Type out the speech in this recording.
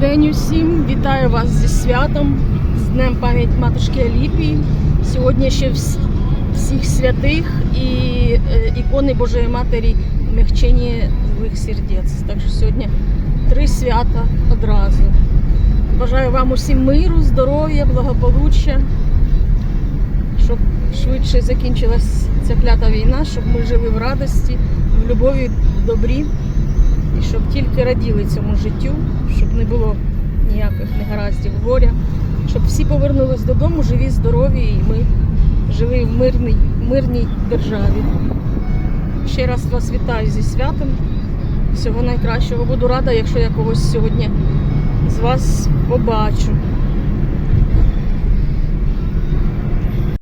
день усім. Вітаю вас зі святом, з Днем пам'ять матушки Аліпії. Сьогодні ще всіх святих і е, ікони Божої Матері мягчення злих сердець. Так що сьогодні три свята одразу. Бажаю вам усім миру, здоров'я, благополуччя, щоб швидше закінчилась ця клята війна, щоб ми жили в радості, в любові, в добрі. І щоб тільки раділи цьому життю, щоб не було ніяких негараздів, горя, щоб всі повернулись додому, живі, здорові, і ми жили в мирній, мирній державі. Ще раз вас вітаю зі святом. Всього найкращого. Буду рада, якщо я когось сьогодні з вас побачу.